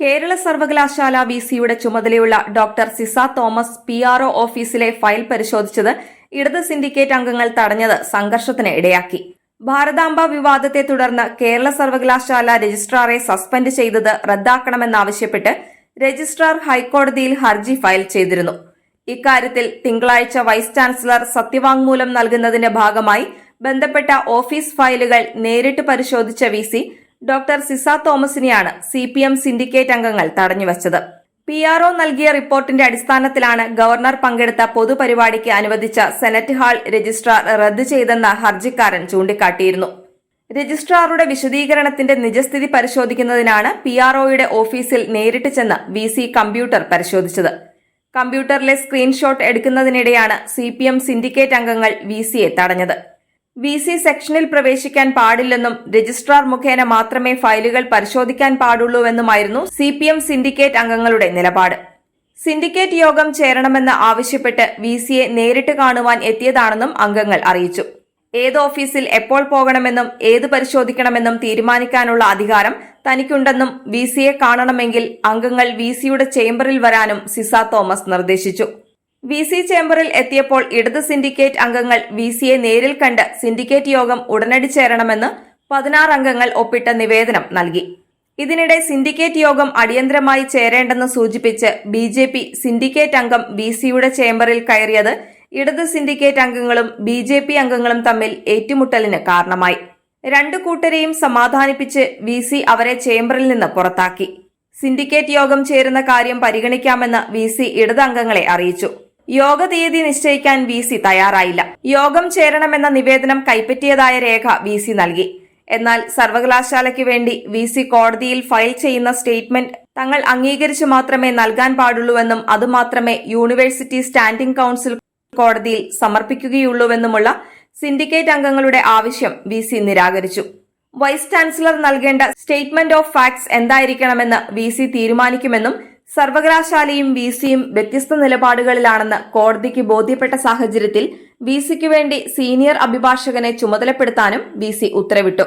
കേരള സർവകലാശാല വി സിയുടെ ചുമതലയുള്ള doctor Sisa Thomas P R O ഓഫീസിലെ ഫയൽ പരിശോധിച്ചത് ഇടത് സിൻഡിക്കേറ്റ് അംഗങ്ങൾ തടഞ്ഞത് സംഘർഷത്തിന് ഇടയാക്കി. ഭാരതാംബ വിവാദത്തെ തുടർന്ന് കേരള സർവകലാശാല രജിസ്ട്രാറെ സസ്പെൻഡ് ചെയ്തത് റദ്ദാക്കണമെന്നാവശ്യപ്പെട്ട് രജിസ്ട്രാർ ഹൈക്കോടതിയിൽ ഹർജി ഫയൽ ചെയ്തിരുന്നു. ഇക്കാര്യത്തിൽ തിങ്കളാഴ്ച വൈസ് ചാൻസലർ സത്യവാങ്മൂലം നൽകുന്നതിന്റെ ഭാഗമായി ബന്ധപ്പെട്ട ഓഫീസ് ഫയലുകൾ നേരിട്ട് പരിശോധിച്ച വി ഡോക്ടർ സിസ തോമസിനെയാണ് സി പി എം സിൻഡിക്കേറ്റ് അംഗങ്ങൾ തടഞ്ഞുവച്ചത്. പി ആർ ഒ നൽകിയ റിപ്പോർട്ടിന്റെ അടിസ്ഥാനത്തിലാണ് ഗവർണർ പങ്കെടുത്ത പൊതുപരിപാടിക്ക് അനുവദിച്ച സെനറ്റ് ഹാൾ രജിസ്ട്രാർ റദ്ദു ചെയ്തെന്ന ഹർജിക്കാരൻ ചൂണ്ടിക്കാട്ടിയിരുന്നു. രജിസ്ട്രാറുടെ വിശദീകരണത്തിന്റെ നിജസ്ഥിതി പരിശോധിക്കുന്നതിനാണ് പി ആർ ഒയുടെ ഓഫീസിൽ നേരിട്ട് ചെന്ന് വി സി കമ്പ്യൂട്ടർ പരിശോധിച്ചത്. കമ്പ്യൂട്ടറിലെ സ്ക്രീൻഷോട്ട് എടുക്കുന്നതിനിടെയാണ് സി പി എം സിൻഡിക്കേറ്റ് അംഗങ്ങൾ വി സിയെ തടഞ്ഞത്. വി സി സെക്ഷനിൽ പ്രവേശിക്കാൻ പാടില്ലെന്നും രജിസ്ട്രാർ മുഖേന മാത്രമേ ഫയലുകൾ പരിശോധിക്കാൻ പാടുള്ളൂവെന്നുമായിരുന്നു സി പി എം സിൻഡിക്കേറ്റ് അംഗങ്ങളുടെ നിലപാട്. സിൻഡിക്കേറ്റ് യോഗം ചേരണമെന്ന് ആവശ്യപ്പെട്ട് വി സിയെ നേരിട്ട് കാണുവാൻ എത്തിയതാണെന്നും അംഗങ്ങൾ അറിയിച്ചു. ഏത് ഓഫീസിൽ എപ്പോൾ പോകണമെന്നും ഏത് പരിശോധിക്കണമെന്നും തീരുമാനിക്കാനുള്ള അധികാരം തനിക്കുണ്ടെന്നും വി സിയെ കാണണമെങ്കിൽ അംഗങ്ങൾ വി സിയുടെ ചേംബറിൽ വരാനും സിസ തോമസ് നിർദ്ദേശിച്ചു. വി സി ചേംബറിൽ എത്തിയപ്പോൾ ഇടത് സിൻഡിക്കേറ്റ് അംഗങ്ങൾ വി സിയെ നേരിൽ കണ്ട് സിൻഡിക്കേറ്റ് യോഗം ഉടനടി ചേരണമെന്ന് പതിനാറ് അംഗങ്ങൾ ഒപ്പിട്ട നിവേദനം നൽകി. ഇതിനിടെ സിൻഡിക്കേറ്റ് യോഗം അടിയന്തരമായി ചേരേണ്ടെന്ന് സൂചിപ്പിച്ച് ബി ജെ പി സിൻഡിക്കേറ്റ് അംഗം വി സിയുടെ ചേംബറിൽ കയറിയത് ഇടത് സിൻഡിക്കേറ്റ് അംഗങ്ങളും ബി ജെ പി അംഗങ്ങളും തമ്മിൽ ഏറ്റുമുട്ടലിന് കാരണമായി. രണ്ടു കൂട്ടരെയും സമാധാനിപ്പിച്ച് വി സി അവരെ ചേംബറിൽ നിന്ന് പുറത്താക്കി. സിൻഡിക്കേറ്റ് യോഗം ചേരുന്ന കാര്യം പരിഗണിക്കാമെന്ന് വി സി ഇടത് അംഗങ്ങളെ അറിയിച്ചു. യോഗ തീയതി നിശ്ചയിക്കാൻ വി സി തയ്യാറായില്ല. യോഗം ചേരണമെന്ന നിവേദനം കൈപ്പറ്റിയതായ രേഖ വി സി നൽകി. എന്നാൽ സർവകലാശാലയ്ക്ക് വേണ്ടി വി സി കോടതിയിൽ ഫയൽ ചെയ്യുന്ന സ്റ്റേറ്റ്മെന്റ് തങ്ങൾ അംഗീകരിച്ചു മാത്രമേ നൽകാൻ പാടുള്ളൂവെന്നും അതുമാത്രമേ യൂണിവേഴ്സിറ്റി സ്റ്റാൻഡിംഗ് കൌൺസിൽ കോടതിയിൽ സമർപ്പിക്കുകയുള്ളൂവെന്നുമുള്ള സിൻഡിക്കേറ്റ് അംഗങ്ങളുടെ ആവശ്യം വി സി നിരാകരിച്ചു. വൈസ് ചാൻസലർ നൽകേണ്ട സ്റ്റേറ്റ്മെന്റ് ഓഫ് ഫാക്ട്സ് എന്തായിരിക്കണമെന്ന് വി സി തീരുമാനിക്കുമെന്നും സർവകലാശാലയും വി സിയും വ്യത്യസ്ത നിലപാടുകളിലാണെന്ന് കോടതിക്ക് ബോധ്യപ്പെട്ട സാഹചര്യത്തിൽ വി സിക്ക് വേണ്ടി സീനിയർ അഭിഭാഷകനെ ചുമതലപ്പെടുത്താനും വി സി ഉത്തരവിട്ടു